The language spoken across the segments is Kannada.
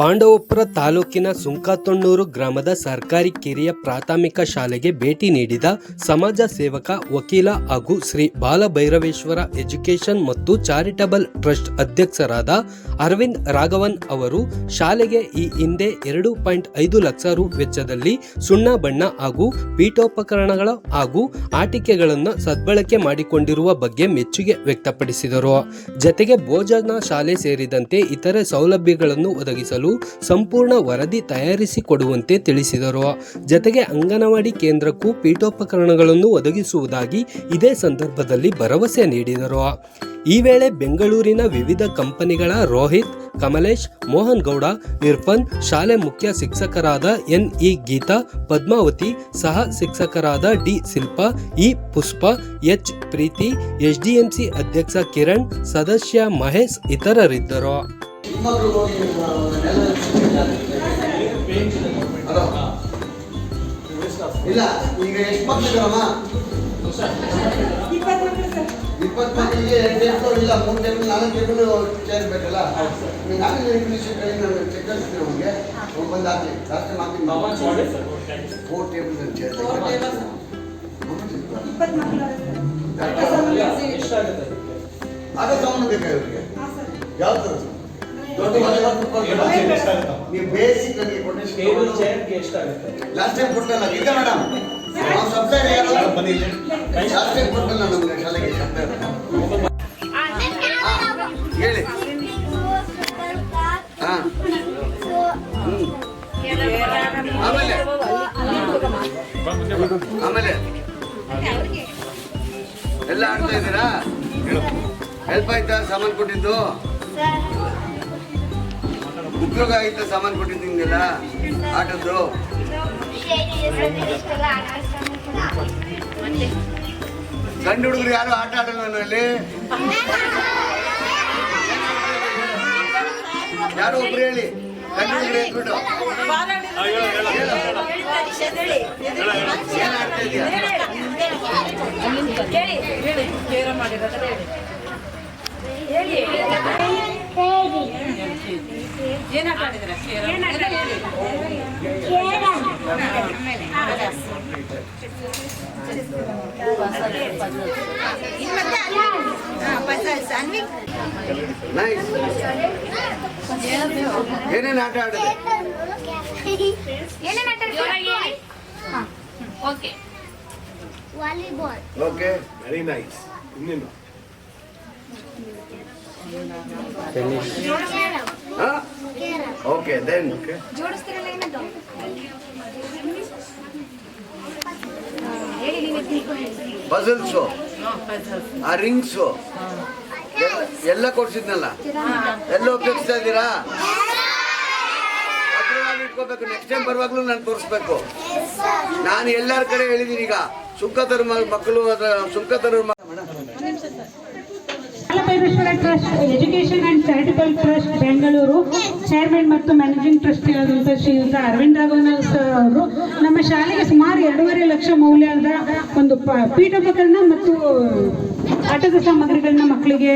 ಪಾಂಡವಪುರ ತಾಲೂಕಿನ ಸುಂಕಾತೊಣ್ಣೂರು ಗ್ರಾಮದ ಸರ್ಕಾರಿ ಕಿರಿಯ ಪ್ರಾಥಮಿಕ ಶಾಲೆಗೆ ಭೇಟಿ ನೀಡಿದ ಸಮಾಜ ಸೇವಕ ವಕೀಲ ಹಾಗೂ ಶ್ರೀ ಬಾಲಭೈರವೇಶ್ವರ ಎಜುಕೇಷನ್ ಮತ್ತು ಚಾರಿಟಬಲ್ ಟ್ರಸ್ಟ್ ಅಧ್ಯಕ್ಷರಾದ ಅರವಿಂದ್ ರಾಘವನ್ ಅವರು ಶಾಲೆಗೆ ಈ ಹಿಂದೆ ಎರಡು ಪಾಯಿಂಟ್ ಐದು ಲಕ್ಷ ರು ವೆಚ್ಚದಲ್ಲಿ ಸುಣ್ಣ ಬಣ್ಣ ಹಾಗೂ ಪೀಠೋಪಕರಣಗಳ ಹಾಗೂ ಆಟಿಕೆಗಳನ್ನು ಸದ್ಬಳಕೆ ಮಾಡಿಕೊಂಡಿರುವ ಬಗ್ಗೆ ಮೆಚ್ಚುಗೆ ವ್ಯಕ್ತಪಡಿಸಿದರು. ಜತೆಗೆ ಭೋಜನ ಶಾಲೆ ಸೇರಿದಂತೆ ಇತರೆ ಸೌಲಭ್ಯಗಳನ್ನು ಒದಗಿಸಲು ಸಂಪೂರ್ಣ ವರದಿ ತಯಾರಿಸಿಕೊಡುವಂತೆ ತಿಳಿಸಿದರು. ಜತೆಗೆ ಅಂಗನವಾಡಿ ಕೇಂದ್ರಕ್ಕೂ ಪೀಠೋಪಕರಣಗಳನ್ನು ಒದಗಿಸುವುದಾಗಿ ಇದೇ ಸಂದರ್ಭದಲ್ಲಿ ಭರವಸೆ ನೀಡಿದರು. ಈ ವೇಳೆ ಬೆಂಗಳೂರಿನ ವಿವಿಧ ಕಂಪನಿಗಳ ರೋಹಿತ್, ಕಮಲೇಶ್, ಮೋಹನ್ ಗೌಡ, ಇರ್ಫನ್, ಶಾಲೆ ಮುಖ್ಯ ಶಿಕ್ಷಕರಾದ ಎನ್ ಇ ಗೀತಾ, ಪದ್ಮಾವತಿ ಸಹ ಶಿಕ್ಷಕರಾದ D Shilpa, E Pushpa, H Preethi HDMC ಅಧ್ಯಕ್ಷ ಕಿರಣ್, ಸದಸ್ಯ ಮಹೇಶ್ ಇತರರಿದ್ದರು. ಹಲೋ ಇಲ್ಲ ಈಗ ಎಷ್ಟು ಮಕ್ಕಳಿದಾರಮ್ಮ ಇಪ್ಪತ್ತು ಮಕ್ಕಳಿಗೆ ಎರಡು ಟೇಬಲ್ ಇಲ್ಲ ಮೂರು ಟೇಬಲ್ ನಾಲ್ಕು ಟೇಬಲ್ ಚೇರ್ ಬೇಕಲ್ಲ? ನಾನು ಇಂಗ್ಲೀಷ್ ನಾನು ಚೆಕ್ ಕಳಿಸ್ತೀನಿ ಅವ್ನಿಗೆ ಅವ್ನು ಬಂದು ಹಾಕಿ ಲಾಸ್ಟ್ ಟೈಮ್ ಹಾಕಿ ಫೋರ್ ಟೇಬಲ್ ಚೇರ್ ಅದ ಸಾಮಾನು ಬೇಕಾ ಇವ್ರಿಗೆ ಯಾವ ಥರ ದೊಡ್ಡ ಮನೆ ನೀವು ಬೇಸಿಕ್ ಲಾಸ್ಟ್ ಟೈಮ್ ಕೊಟ್ಟಲ್ಲ ಈಗ ಮೇಡಮ್ ನಾವು ಸಪ್ಲೈ ಯಾರು ಲಾಸ್ಟ್ ಟೈಮ್ ಕೊಟ್ಟಲ್ಲ ನಮಗೆ ಶಾಲೆಗೆ ಸಪ್ಲೈ ಹೇಳಿ. ಹಾ. ಆಮೇಲೆ. ಆಮೇಲೆ. ಎಲ್ಲ ಆಡ್ತಾ ಇದ್ದೀರಾ? ಹೆಲ್ಪ್ ಆಯ್ತಾ ಸಾಮಾನು ಕೊಟ್ಟಿದ್ದು? ಉಪಯೋಗ ಆಯ್ತು ಸಾಮಾನು ಕೊಟ್ಟಿದ್ದೀನಿಲ್ಲ ಆಟದ್ದು? ಗಂಡು ಹುಡುಗರು ಯಾರು ಆಟ ಆಡಲ್ಲ ನನ್ನಲ್ಲಿ? ಯಾರು ಒಬ್ರು ಹೇಳಿ. ಗಂಡು ಹುಡುಗರು ಎದ್ಬಿಟ್ಟು ಏನ್ ಆಡ್ತಾ ಇದೀಯ ಏನಾಟ ಆಡಿದ್ರ ನೈಸ್ ಏನೇನು ಆಟ ಆಡಿದೆ okay. Volleyball. Okay very nice ಇನ್ನೇನು? ಹಾ ಓಕೆ ದೆನ್ ಜೋಡಿಸ್ತಿರಲ್ಲ ಏನದು ಪಜಲ್ಸು ಆ ರಿಂಗ್ಸು ಎಲ್ಲ ಕೊಡ್ಸಿದ್ನಲ್ಲ? ಎಲ್ಲ ಉಪಯೋಗಿಸ್ತಾ ಇದ್ದೀರಾ? ಇಟ್ಕೋಬೇಕು. ನೆಕ್ಸ್ಟ್ ಟೈಮ್ ಬರುವಾಗಲೂ ನಾನು ತೋರಿಸ್ಬೇಕು. ನಾನು ಎಲ್ಲರ ಕಡೆ ಹೇಳಿದ್ದೀನಿ ಈಗ ಸುಂಕತರ ಮಕ್ಕಳು ಅದರ ಸುಂಕತರ Balabhaireshwara trust education and charitable trust Bengaluru chairman ಮತ್ತು ಮ್ಯಾನೇಜಿಂಗ್ ಟ್ರಸ್ಟಿ ಆದಂಥ ಶ್ರೀಯುತ ಅರವಿಂದ್ ರಾಘವನಾಥ್ ಸರ್ ಅವರು. ನಮ್ಮ ಶಾಲೆಗೆ ಸುಮಾರು ಎರಡೂವರೆ ಲಕ್ಷ ಮೌಲ್ಯದ ಒಂದು ಪೀಠೋಪಕರಣ ಮತ್ತು, ಆಟದ ಸಾಮಗ್ರಿಗಳನ್ನ ಮಕ್ಕಳಿಗೆ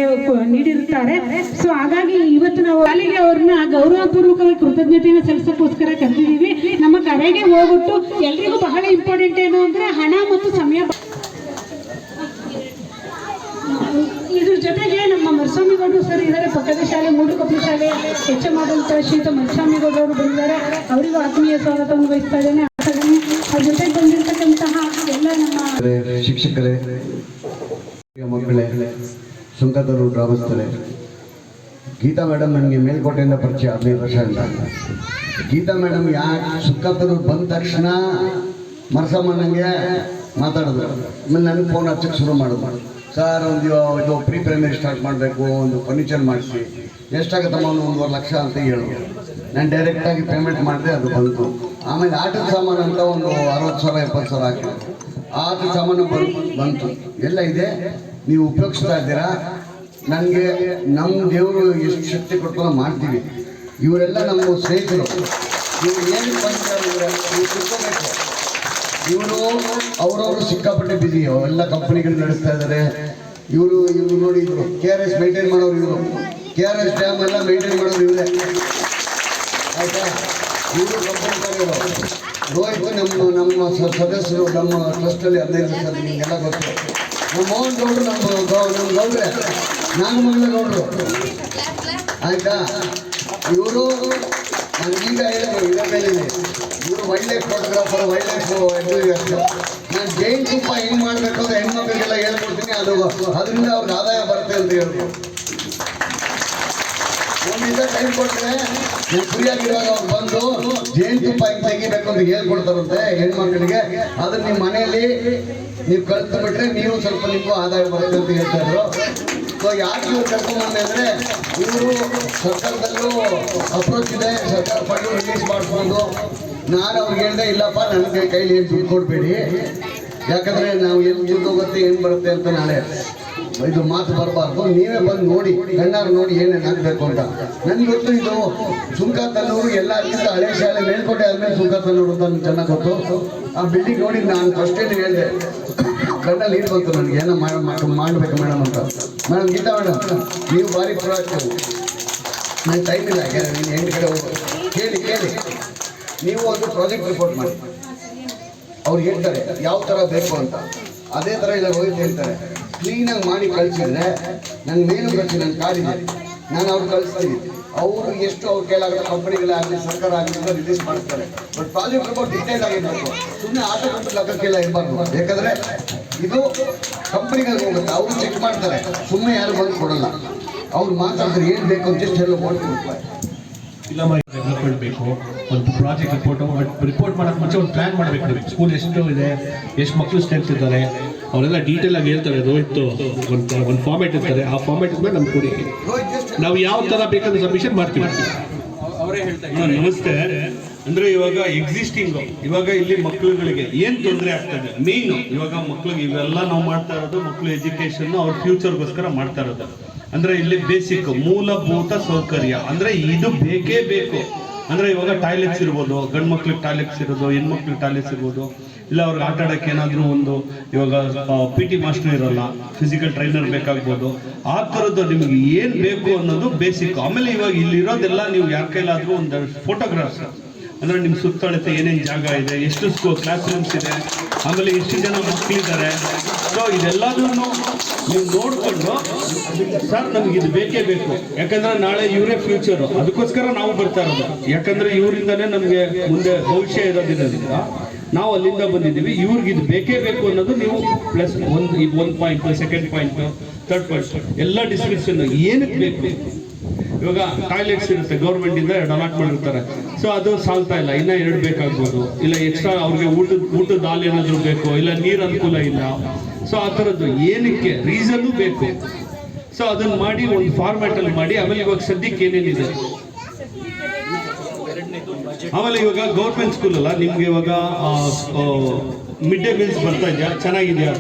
ನೀಡಿರುತ್ತಾರೆ. ಸೊ ಹಾಗಾಗಿ ಇವತ್ತು ನಾವು ಶಾಲೆಗೆ ಅವ್ರನ್ನ ಗೌರವಪೂರ್ವಕವಾಗಿ ಕೃತಜ್ಞತೆಯನ್ನು ಸಲ್ಲಿಸೋಕ್ಕೋಸ್ಕರ ಕರೆದಿದ್ದೀವಿ. ನಮ್ಮ ಕರೆಗೆ ಹೋಗ್ಬಿಟ್ಟು ಎಲ್ರಿಗೂ ಬಹಳ ಇಂಪಾರ್ಟೆಂಟ್ ಏನು ಅಂದ್ರೆ ಹಣ ಮತ್ತು ಸಮಯ ಇದ್ರ ಜೊತೆಗೆ ನಮ್ಮ ಮರಸ್ವಾಮಿಗೌಡರು ಸರ್ ಇದ್ದಾರೆ ಪಕ್ಕದ ಶಾಲೆ ಮೂಡುಕೊಪ್ಪಲು ಶಾಲೆ ಎಚ್ ಎಂ ಆದಂಥ ಶ್ರೀತ ಅವರು ಬಂದಿದ್ದಾರೆ. ಅವರಿಗೂ ಆತ್ಮೀಯ ಸ್ವಾಗತವನ್ನು ವಹಿಸ್ತಾ ಇದ್ದೇನೆ. ಅವ್ರ ಜೊತೆಗೆ ಬಂದಿರತಕ್ಕಂತಹ ಎಲ್ಲ ನಮ್ಮ ಶಿಕ್ಷಕರೇ ಮಕ್ಕಳೇ ಸುಂಕದೂರು ಗ್ರಾಮಸ್ಥರೇ, ಗೀತಾ ಮೇಡಮ್ ನನಗೆ ಮೇಲ್ಕೋಟೆಯಿಂದ ಪರಿಚಯ ಹದಿನೈದು ವರ್ಷ ಅಂತ ಗೀತಾ ಮೇಡಮ್ ಯಾಕೆ ಸುಂಕದೂರು ಬಂದ ತಕ್ಷಣ ಮರಸಮ್ಮನಿಗೆ ಮಾತಾಡಿದ್ರು. ನನಗೆ ಫೋನ್ ಹಚ್ಚಕ್ಕೆ ಶುರು ಮಾಡಿದ್ರು. ಸರ್ ಒಂದು, ಇದು ಪ್ರೀ ಪ್ರೈಮರಿ ಸ್ಟಾರ್ಟ್ ಮಾಡಬೇಕು, ಒಂದು ಫರ್ನಿಚರ್ ಮಾಡಿಸಿ. ಎಷ್ಟಾಗುತ್ತಮ್ಮ ಒಂದು ಒಂದೂವರೆ ಲಕ್ಷ ಅಂತ ಹೇಳಿದ್ರು ನಾನು ಡೈರೆಕ್ಟಾಗಿ ಪೇಮೆಂಟ್ ಮಾಡಿದೆ, ಅದು ಬಂತು. ಆಮೇಲೆ ಆಟದ ಸಾಮಾನು ಅಂತ ಒಂದು ಅರವತ್ತು ಸಾವಿರ, ಎಪ್ಪತ್ತು ಸಾವಿರ ಹಾಕಿದ್ರು ಆಟದ ಸಾಮಾನು ಬಂತು ಬಂತು. ಎಲ್ಲ ಇದೆ. ನೀವು ಉಪಯೋಗಿಸ್ತಾ ಇದ್ದೀರಾ? ನನಗೆ ನಮ್ಮ ದೇವರು ಎಷ್ಟು ಶಕ್ತಿ ಕೊಡ್ತಾರೋ ಮಾಡ್ತೀವಿ. ಇವರೆಲ್ಲ ನಮ್ಮ ಸ್ನೇಹಿತರು. ನೀವು ಏನು ಇವ್ರ ನೀವು ಇವರು ಅವರವರು ಸಿಕ್ಕಾಪಟ್ಟೆ ಬಿಸಿ ಎಲ್ಲ ಕಂಪನಿಗಳು ನಡೆಸ್ತಾ ಇದ್ದಾರೆ. ಇವರು ಇವರು ನೋಡಿ, ಇವರು ಕೆ ಆರ್ ಎಸ್ ಮೇಂಟೈನ್ ಮಾಡೋರು ಇವರು. ಕೆ ಆರ್ ಎಸ್ ಡ್ಯಾಮ್ ಎಲ್ಲ ಮೇಂಟೈನ್ ಮಾಡೋರು ಇವರೇ. ಆಯ್ತಾ? ಇವರು ಕಂಪನಿ ರೋಹಿತ್ ನಮ್ಮ ನಮ್ಮ ಸದಸ್ಯರು ನಮ್ಮ ಟ್ರಸ್ಟಲ್ಲಿ ಹದಿನೈದು ವರ್ಷ ನಿಮಗೆಲ್ಲ ಗೊತ್ತು. ನಮ್ಮ ಮೋಹನ್ ಗೌಡ್ರು ನಮ್ಮ ನಮ್ಮ ಗೌಡ್ರೆ. ನಾಗಮಂಗಲ ಗೌಡ್ರು. ಆಯ್ತಾ? ಇವರು ನಾನು ಈಗ ಹೇಳಿದ್ರು ಇದ್ರ ಮೇಲೆ ಇವರು wild life photographer wild life enthusiast ನಾನು ಜೈನ್ ತುಪ್ಪ ಹೆಂಗ್ ಮಾಡಬೇಕು ಅಂತ ಹೆಣ್ಮಕ್ಳಿಗೆಲ್ಲ ಹೇಳ್ಕೊಡ್ತೀನಿ ಅದು ಅದರಿಂದ ಅವ್ರಿಗೆ ಆದಾಯ ಬರುತ್ತೆ ಅಂತ ಹೇಳ್ಬೋದು ಒಂದಿನ ಟೈಮ್ ಕೊಟ್ಟರೆ ನೀವು ಫ್ರೀಯಾಗಿರುವಾಗ ಅವ್ರು ಬಂದು ಜೇನುತುಪ್ಪ ಹೆಂಗ್ ತೆಗಿಬೇಕು ಅಂತ ಹೇಳ್ಕೊಡ್ತಾರಂತೆ ಹೆಣ್ಮಕ್ಳಿಗೆ ಅದನ್ನ ನಿಮ್ಮ ಮನೆಯಲ್ಲಿ ನೀವು ಕಲ್ತು ಬಿಟ್ರೆ ನೀವು ಸ್ವಲ್ಪ ನಿಮಗೂ ಆದಾಯ ಬರುತ್ತೆ ಅಂತ ಹೇಳ್ತಾ ಸೊ ಯಾಕೆ ಇವ್ರು ಕರ್ಕೊಂಡ್ಬಂದೆ ಅಂದರೆ, ಇವರು ಸರ್ಕಾರದಲ್ಲೂ ಅಪ್ರೋಚ್ ಇದೆ, ಸರ್ಕಾರ ಫಂಡ್ ರಿಲೀಸ್ ಮಾಡಿಸ್ಕೊಂಡು. ನಾನು ಅವ್ರಿಗೆ ಹೇಳಿದೆ, ಇಲ್ಲಪ್ಪ, ನನಗೆ ಕೈಲಿ ಏನು ದುಡ್ಡು ಕೊಡಬೇಡಿ. ಯಾಕಂದರೆ ನಾವು ಎಲ್ಲಿ ದುಡ್ಡು ಹೋಗುತ್ತೆ, ಏನು ಬರುತ್ತೆ ಅಂತ ನಾಳೆ ಇದು ಮಾತು ಬರಬಾರ್ದು. ನೀವೇ ಬಂದು ನೋಡಿ, ಕಣ್ಣಾರು ನೋಡಿ ಏನೇನು ಆಗಬೇಕು ಅಂತ. ನನ್ಗೆ ಗೊತ್ತು ಇದು ಸುಂಕ ತನ್ನೂರು ಎಲ್ಲರಿಗಿಂತ ಹಳೆ ಶಾಲೆ ಮೇಲ್ಕೋಟೆ ಆದ್ಮೇಲೆ ಸುಂಕ ತನ್ನೂರು ಅಂತ ನನ್ಗೆ ಚೆನ್ನಾಗಿ ಗೊತ್ತು. ಆ ಬಿಲ್ಡಿಂಗ್ ನೋಡಿ ನಾನು ಫಸ್ಟ್ ಏನು ಹೇಳಿದೆ ಕಣ್ಣಲ್ಲಿ ನೀರು ಬಂತು ನನಗೆ, ಏನೋ ಮಾಡ ಮಾಡಬೇಕು ಮೇಡಮ್ ಅಂತ. ಮೇಡಮ್, ಗೀತಾ ಮೇಡಮ್, ನೀವು ಭಾರಿ ಪ್ರೊಡಕ್ಟಿವ್ ನನ್ನ ಟೈಮ್ ಇಲ್ಲ ನೀನು ಎಂಟು ಕಡೆ ಹೋಗು. ಕೇಳಿ ಕೇಳಿ. ನೀವು ಒಂದು ಪ್ರಾಜೆಕ್ಟ್ ರಿಪೋರ್ಟ್ ಮಾಡಿ. ಅವ್ರು ಹೇಳ್ತಾರೆ, ಯಾವ ಥರ ಬೇಕು ಅಂತ. ಅದೇ ಥರ ಇಲ್ಲ ಹೋಗಿ ಹೇಳ್ತಾರೆ ಕ್ಲೀನಾಗಿ ಮಾಡಿ ಕಳಿಸಿದ್ರೆ ನನ್ನ ಮೇಲೂ ಕಳಿಸಿ ನನ್ನ ಕಾಡಿದೆ ನಾನು ಅವ್ರು ಕಳಿಸ್ತೀನಿ. ಅವರು ಎಷ್ಟು ಅವ್ರು ಕೇಳಾಗ ಕಂಪನಿಗಳಾಗಲಿ ಸರ್ಕಾರ ಆಗಲಿ ರಿಲೀಸ್ ಮಾಡ್ತಾರೆ ಬಟ್ ಪ್ರಾಜೆಕ್ಟ್ ರಿಪೋರ್ಟ್ ಡಿಟೇಲ್ ಆಗಿರ್ಬೇಕು ಸುಮ್ಮನೆ ಆಟೋ ಕಂಪನಿ ಲೆಕ್ಕಕ್ಕೆಲ್ಲ ಇರಬಾರ್ದು. ಯಾಕಂದರೆ ಇದು ಕಂಪನಿಗಳಿಗೆ ಹೋಗುತ್ತೆ. ಅವರು ಚೆಕ್ ಮಾಡ್ತಾರೆ. ಸುಮ್ಮನೆ ಯಾರು ಬಂದು ಕೊಡಲ್ಲ. ಅವ್ರು ಮಾತಾಡಿದ್ರೆ ಏನು ಬೇಕು ಅಂತ ಎಷ್ಟು ಎಲ್ಲ ಇಲ್ಲ ಡೆವಲಪ್ಮೆಂಟ್ ಬೇಕು. ಒಂದು ಪ್ರಾಜೆಕ್ಟ್ ರಿಪೋರ್ಟ್ ರಿಪೋರ್ಟ್ ಮಾಡೋಕೆ ಮುಂಚೆ ಒಂದು ಪ್ಲಾನ್ ಮಾಡಬೇಕು ನಮಗೆ ಸ್ಕೂಲ್ ಎಷ್ಟು ಇದೆ ಎಷ್ಟು ಮಕ್ಕಳು ಸ್ಟ್ರೆಂತ್ ಇದ್ದಾರೆ. ಅವರೆಲ್ಲ ಡೀಟೇಲ್ ಆಗಿ ಹೇಳ್ತಾರೆ. ರೋಹಿತ್ ಒಂದು ಒಂದು ಫಾರ್ಮೇಟ್ ಇರ್ತಾರೆ ಆ ಫಾರ್ಮೇಟ್ ಮೇಲೆ ನಮ್ಗೆ ಕೊಡಿ. ನಾವು ಯಾವ ಥರ ಬೇಕಂದ್ರೆ ಸಬ್ಮಿಷನ್ ಮಾಡ್ತೀವಿ. ನಮಸ್ತೆ. ಅಂದ್ರೆ ಇವಾಗ ಎಕ್ಸಿಸ್ಟಿಂಗ್ ಇವಾಗ ಇಲ್ಲಿ ಮಕ್ಕಳುಗಳಿಗೆ ಏನ್ ತೊಂದರೆ ಆಗ್ತದೆ ಮೇನ್ ಇವಾಗ ಮಕ್ಳಿಗೆ ಇವೆಲ್ಲ ನಾವು ಮಾಡ್ತಾ ಇರೋದು ಮಕ್ಕಳು ಎಜುಕೇಶನ್ ಅವ್ರ ಫ್ಯೂಚರ್ಗೋಸ್ಕರ ಮಾಡ್ತಾ ಇರೋದು. ಅಂದ್ರೆ ಇಲ್ಲಿ ಬೇಸಿಕ್ ಮೂಲಭೂತ ಸೌಕರ್ಯ. ಅಂದ್ರೆ ಇದು ಬೇಕೇ ಬೇಕು. ಅಂದ್ರೆ ಇವಾಗ ಟಾಯ್ಲೆಟ್ಸ್ ಇರ್ಬೋದು ಗಂಡು ಮಕ್ಳಿಗೆ ಟಾಯ್ಲೆಟ್ಸ್ ಇರೋದು ಹೆಣ್ಮಕ್ಳಿಗೆ ಟಾಯ್ಲೆಟ್ಸ್ ಇರ್ಬೋದು. ಇಲ್ಲ, ಅವ್ರಿಗೆ ಆಟ ಆಡಕ್ಕೆ ಏನಾದರೂ ಒಂದು ಇವಾಗ ಪಿ ಟಿ ಮಾಸ್ಟರ್ ಇರಲ್ಲ ಫಿಸಿಕಲ್ ಟ್ರೈನರ್ ಬೇಕಾಗ್ಬೋದು. ಆ ಥರದ್ದು ನಿಮಗೆ ಏನು ಬೇಕು ಅನ್ನೋದು ಬೇಸಿಕ್ ಆಮೇಲೆ ಇವಾಗ ಇಲ್ಲಿರೋದೆಲ್ಲ ನೀವು ಯಾರ ಕೈಲಾದರೂ ಒಂದು ಫೋಟೋಗ್ರಾಫ್ಸ್ ಅಂದ್ರೆ ನಿಮ್ಮ ಸುತ್ತಳತೆ, ಏನೇನು ಜಾಗ ಇದೆ, ಎಷ್ಟು ಸ್ಕೂ ಕ್ಲಾಸ್ ರೂಮ್ಸ್ ಇದೆ, ಆಮೇಲೆ ಎಷ್ಟು ಜನ ಮಕ್ಕಳಿದ್ದಾರೆ. ಸೊ ಇದೆಲ್ಲದನ್ನು ನೀವು ನೋಡಿಕೊಂಡು, ಸರ್, ನಮ್ಗೆ ಇದು ಬೇಕೇ ಬೇಕು. ಯಾಕಂದ್ರೆ ನಾಳೆ ಇವರೇ ಫ್ಯೂಚರು ಅದಕ್ಕೋಸ್ಕರ ನಾವು ಬರ್ತಾ ಇರೋದು. ಯಾಕಂದ್ರೆ ಇವರಿಂದನೇ ನಮಗೆ ಮುಂದೆ ಭವಿಷ್ಯ ಇರೋದ್ರಿಂದ ನಾವು ಅಲ್ಲಿಂದ ಬಂದಿದ್ದೀವಿ. ಇವ್ರಿಗೆ ಇದು ಬೇಕೇ ಬೇಕು ಅನ್ನೋದು ನೀವು ಪ್ಲಸ್ ಒಂದು ಇದು ಒಂದು point second point third point ಎಲ್ಲ ಡಿಸ್ಕ್ರಿಪ್ಷನ್ ಏನಕ್ಕೆ ಬೇಕು? ಇವಾಗ ಟಾಯ್ಲೆಟ್ಸ್ ಇರುತ್ತೆ ಗೌರ್ಮೆಂಟ್ ಇಂದ ಎರಡು ಅಲಾಟ್ ಮಾಡಿರ್ತಾರೆ. ಸೊ ಅದು ಸಾಲ್ತಾ ಇಲ್ಲ. ಇನ್ನ ಎರಡು ಬೇಕಾಗ್ಬೋದು. ಇಲ್ಲ ಎಕ್ಸ್ಟ್ರಾ ಅವ್ರಿಗೆ ಊಟದ ಊಟದ ಹಾಲು ಏನಾದರೂ ಬೇಕು, ಇಲ್ಲ ನೀರು ಅನುಕೂಲ ಇಲ್ಲ. ಸೊ ಆ ಥರದ್ದು ಏನಕ್ಕೆ? ರೀಸನ್ನು ಬೇಕು. ಸೊ ಅದನ್ನ ಮಾಡಿ, ಒಂದು ಫಾರ್ಮ್ಯಾಟಲ್ಲಿ ಮಾಡಿ, ಆಮೇಲೆ ಇವಾಗ ಸದ್ಯಕ್ಕೆ ಏನೇನಿದೆ? ಆಮೇಲೆ ಇವಾಗ ಗೌರ್ಮೆಂಟ್ ಸ್ಕೂಲ್ ಅಲ್ಲ, ನಿಮ್ಗೆ ಇವಾಗ ಮಿಡ್ ಡೇ ಮೀಲ್ಸ್ ಬರ್ತಾ ಇದೆಯಾ? ಚೆನ್ನಾಗಿದೆಯಾ.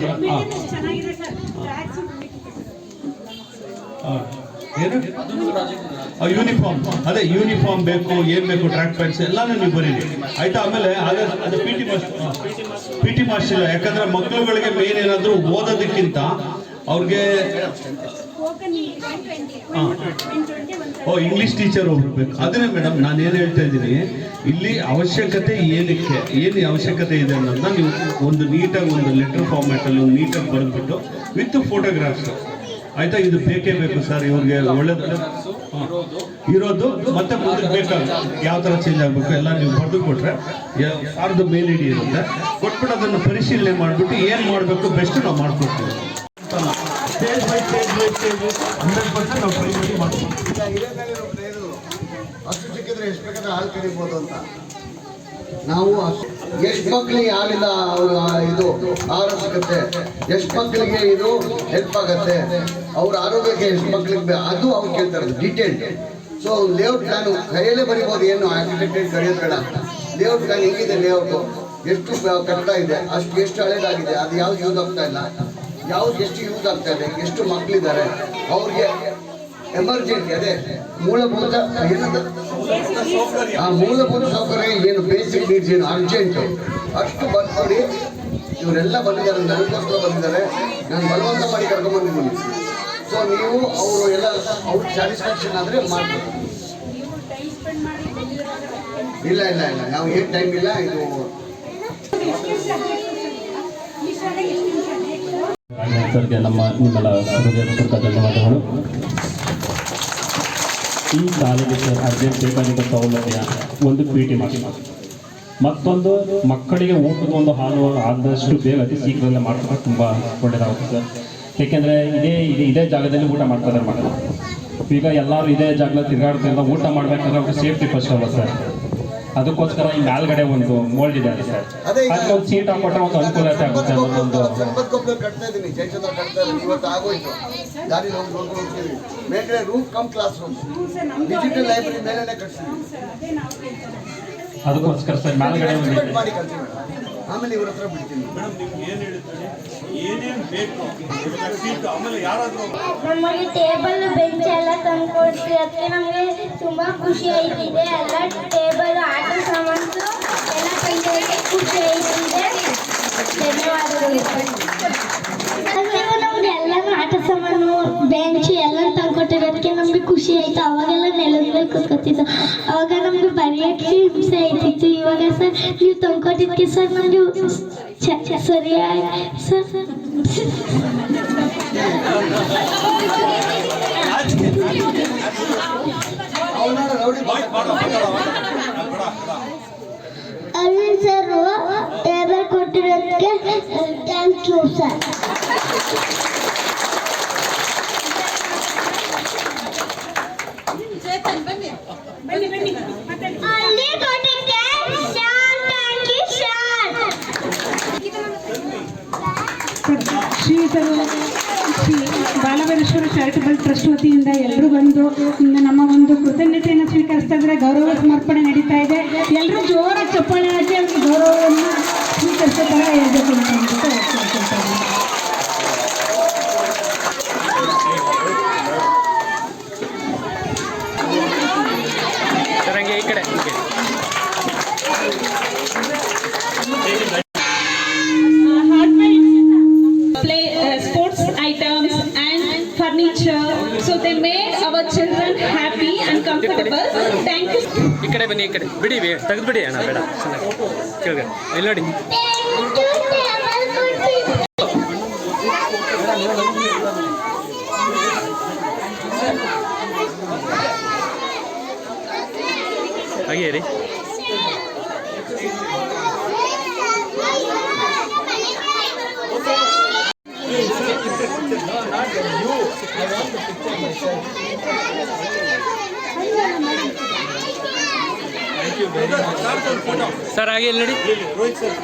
ಏನು? ಯೂನಿಫಾರ್ಮ್ ಅದೇ ಯೂನಿಫಾರ್ಮ್ ಬೇಕು, ಏನ್ ಬೇಕು ಟ್ರ್ಯಾಕ್ ಪ್ಯಾಂಟ್ಸ್ ಎಲ್ಲಾನು ನೀವು ಬರೀರಿ. ಆಯ್ತಾ? ಆಮೇಲೆ P T master P T master ಇಲ್ಲ. ಯಾಕಂದ್ರೆ ಮಕ್ಕಳುಗಳಿಗೆ ಮೇನ್ ಏನಾದ್ರು ಓದೋದಕ್ಕಿಂತ ಅವ್ರಿಗೆ. ಓ ಇಂಗ್ಲಿಷ್ ಟೀಚರ್ ಹೋಗ್ಬೇಕು ಬೇಕು. ಅದನ್ನೇ ಮೇಡಮ್ ನಾನು ಏನು ಹೇಳ್ತಾ ಇದ್ದೀನಿ, ಇಲ್ಲಿ ಅವಶ್ಯಕತೆ ಏನಕ್ಕೆ, ಏನು ಅವಶ್ಯಕತೆ ಇದೆ ಅನ್ನೋದನ್ನ ನೀವು ಒಂದು ನೀಟಾಗಿ ಒಂದು ಲೆಟರ್ ಫಾರ್ಮ್ಯಾಟಲ್ಲಿ ಒಂದು ನೀಟಾಗಿ ಬರೆದ್ಬಿಟ್ಟು ವಿತ್ ಫೋಟೋಗ್ರಾಫ್ಸ್ ಆಯ್ತಾ? ಇದು ಬೇಕೇ ಬೇಕು ಸರ್ ಇವ್ರಿಗೆ ಒಳ್ಳೆದು. ಇರೋದು ಮತ್ತೆ ಬೇಕಾಗುತ್ತೆ. ಯಾವ ಥರ ಚೇಂಜ್ ಆಗಬೇಕು ಎಲ್ಲ ನೀವು ಬರೆದು ಕೊಟ್ಟರೆ ಯಾರ್ದು ಮೇಲ್ ಇಡಿ ಇರುತ್ತೆ. ಕೊಟ್ಬಿಟ್ಟು ಅದನ್ನು ಪರಿಶೀಲನೆ ಮಾಡಿಬಿಟ್ಟು ಏನು ಮಾಡಬೇಕು ಬೆಸ್ಟ್ ನಾವು ಮಾಡಿಕೊಡ್ತೀವಿ. ಸ್ಟೇಜ್ ಬೈ ನಾವು ಅಷ್ಟು ಸಿಕ್ಕಿದ್ರೆ ಎಷ್ಟು ಬೇಕಾದ್ರೆ ಹಾಲು ಕರಿಬೋದು ಅಂತ ನಾವು ಎಷ್ಟು ಮಕ್ಕಳಿಗೆ ಹಾಲಿಲ್ಲ ಅವ್ರ ಇದು ಆಹಾರ ಸಿಗುತ್ತೆ ಎಷ್ಟು ಮಕ್ಕಳಿಗೆ ಇದು ಹೆಲ್ಪ್ ಆಗತ್ತೆ ಅವ್ರ ಆರೋಗ್ಯಕ್ಕೆ ಎಷ್ಟು ಮಕ್ಕಳಿಗೆ ಅದು ಅವ್ರು ಕೇಳ್ತಾರೆ ಡೀಟೇಲ್ ಸೊ ಲೇಔಟ್ ಪ್ಲಾನು ಕೈಯಲ್ಲೇ ಬರಿಬೋದು ಏನು ಆರ್ಕಿಟೆಕ್ಟ್ ಕರೆಯೋದು ಬೇಡ ಲೇಔಟ್ ಪ್ಲಾನ್ ಹೆಂಗಿದೆ ಲೇಔಟು ಎಷ್ಟು ಕಟ್ಟಡ ಇದೆ ಅಷ್ಟು ಎಷ್ಟು ಹಳೇದಾಗಿದೆ, ಅದು ಯಾವ್ದು ಯೂಸ್ ಆಗ್ತಾ ಇಲ್ಲ. ಯಾವ್ದು ಎಷ್ಟು ಯೂಸ್ ಆಗ್ತಾ ಇದೆ, ಎಷ್ಟು ಮಕ್ಕಳಿದ್ದಾರೆ ಅವ್ರಿಗೆ ಎಮರ್ಜೆನ್ಸಿ ಅದೇ ಮೂಲಭೂತ ಏನಂತ? ಆ ಮೂಲಭೂತ ಸೌಕರ್ಯ ಏನು ಬೇಸಿಕ್ ನೀಡ್ಸ್ ಏನು ಅರ್ಜೆಂಟ್ ಅಷ್ಟು ಬರ್ಕೊಡಿ ಇವರೆಲ್ಲ ಬಂದಿದ್ದಾರೆ, ನನಗೋಸ್ಕರ ಬಂದಿದ್ದಾರೆ. ನಾನು ಬಲವಂತ ಮಾಡಿ ಕರ್ಕೊಂಬಂದಿದ್ದೀನಿ ಸೊ ನೀವು ಅವರು ಎಲ್ಲ ಅವ್ರ ಸ್ಯಾಟಿಸ್ಫ್ಯಾಕ್ಷನ್ ಆದರೆ ಮಾಡ್ಬೋದು. ಇಲ್ಲ ಇಲ್ಲ ಇಲ್ಲ. ನಾವು ಏನು ಟೈಮ್ ಇಲ್ಲ, ಇದು ಸರ್ಗೆ ನಮ್ಮ ನಿಮ್ಮೆಲ್ಲ ಹೃದಯಪೂರ್ವಕ ಧನ್ಯವಾದಗಳು. ಈ ಶಾಲೆಗೆ ಸರ್ ಅರ್ಜೆಂಟ್ ಬೇಕಾಗಿದ್ದ ಸೌಲಭ್ಯ ಒಂದು ಪಿ ಟಿ ಮಾಡಿ ಮತ್ತೊಂದು, ಮಕ್ಕಳಿಗೆ ಊಟದ ಒಂದು ಹಾಲು ಆದಷ್ಟು ಬೇಗ ಅತಿ ಶೀಘ್ರದಲ್ಲೇ ಮಾಡ್ತಾರೆ ತುಂಬ ಒಳ್ಳೆಯದಾಗುತ್ತೆ ಸರ್. ಏಕೆಂದರೆ ಇದೇ ಇದೇ ಇದೇ ಜಾಗದಲ್ಲಿ ಊಟ ಮಾಡ್ತಾರೆ ಮಕ್ಕಳು. ಈಗ ಎಲ್ಲರೂ ಇದೇ ಜಾಗದಲ್ಲಿ ತಿರುಗಾಡ್ತಿರೋ ಊಟ ಮಾಡಬೇಕಂದ್ರೆ ಅವ್ರಿಗೆ ಸೇಫ್ಟಿ ಫಸ್ಟ್ ಅಲ್ಲ ಸರ್? ಅದಕ್ಕೋಸ್ಕರ ಈ ಮೇಲ್ಗಡೆ ಒಂದು ಮೋಲ್ಡ್ ಇದೆ ಸರ್ ಅದೇ ಅದಕ್ಕೆ ಒಂದು ಸೀಟ್ ಹಾಕೊಟ್ರೆ ಒಂದು ಅನುಕೂಲತೆ ಆಗುತ್ತೆ ಅನ್ನೋದೊಂದು ಸಂಪತ್ಕೊಬ್ಬರು ಕಟ್ತಾ ಇದ್ದೀನಿ. ಜಯಚಂದ್ರ ಕಟ್ತಾ ಇದ್ದೀನಿ. ಇವತ್ತು ಆಗೋಯ್ತು. ದಾರಿ ನೋಡ್ಕೊಂಡು ಹೋಗ್ತೀವಿ. ಮೇಲ್ಗಡೆ room cum class room digital library ಮೇಲೆನೆ ಅದಕ್ಕೋಸ್ಕರ ಸರ್ ಮೇಲ್ಗಡೆ ಒಂದು. ಮಾಡಿ ಕಳ್ಸಿ ಆಮೇಲೆ ಇವ್ರ ಹತ್ರ ಬಿಡ್ತೀನಿ. ನಮಗೆ ಟೇಬಲ್ ಬೆಂಚ್ ಎಲ್ಲ ತಂದ್ಕೊಡ್ತೀವಿ ಅದಕ್ಕೆ ನಮಗೆ ತುಂಬಾ ಖುಷಿ ಆಯ್ತಿದೆ ಎಲ್ಲ ಟೇಬಲ್ ಆಟ ಸಾಮಾನು ಎಲ್ಲ ತಂದೋದಕ್ಕೆ ಖುಷಿ ಆಯ್ತಿದೆ ಧನ್ಯವಾದಗಳು. ನಮ್ಗೆ ಎಲ್ಲಾನು ಆಟ ಸಾಮಾನು ಬೆಂಚ್ ಎಲ್ಲ ತಂದ್ಕೊಟ್ಟಿರೋದಕ್ಕೆ ನಮಗೆ ಖುಷಿ ಆಯ್ತು. ಅವಾಗೆಲ್ಲ ನೆಲದ ಮೇಲೆ ಕೂತ್ಕೊತಿದ್ದು. ಅವಾಗ ನಮ್ಗೆ ಬರೆಯೋಕ್ಕೆ ಹಿಂಸೆ ಆಯ್ತಿತ್ತು ಇವಾಗ ಸರ್, ನೀವು ತಂದ್ಕೊಟ್ಟಿದ್ದಕ್ಕೆ ಸರ್, ನಮಗೆ ಚ- ಚ- ಸರಿಯಾಗಿ sir ಅವನಾಡ rowdy Arvind sir table ಕೊಟ್ಟಿರೋದಕ್ಕೆ thank you sir Balavareshwara charitable trust ವತಿಯಿಂದ ಎಲ್ಲರೂ ಬಂದು ನಮ್ಮ ಒಂದು ಕೃತಜ್ಞತೆಯನ್ನು ಸ್ವೀಕರಿಸ್ತಾ ಇದ್ದಾರೆ. ಗೌರವ ಸಮರ್ಪಣೆ ನಡೀತಾ ಇದೆ. ಎಲ್ಲರೂ ಜೋರಾಗಿ ಚಪ್ಪಾಳೆ ಹಾಕಿ ಗೌರವವನ್ನು ಸ್ವೀಕರಿಸೋ ಥರ ಹೇಳ್ಬೇಕು ಅಂತ ಈ ಕಡೆ ಬನ್ನಿ ಈ ಕಡೆ ಬಿಡಿ, ತೆಗೆದು ಬಿಡಿ ಅಣ್ಣ, ಬೇಡ ಕೆಳಗಡೆ ಇಲ್ಲಿ ನೋಡಿ. ಥ್ಯಾಂಕ್ ಯು ಟೇಬಲ್ ಕೊಟ್ಟಿದ್ದೆ ಹಾಗೆ ರೀ ಸರ್ ಹಾಗೆ ಇಲ್ಲಿ ನೋಡಿ? ರೋಹಿತ್ ಸರ್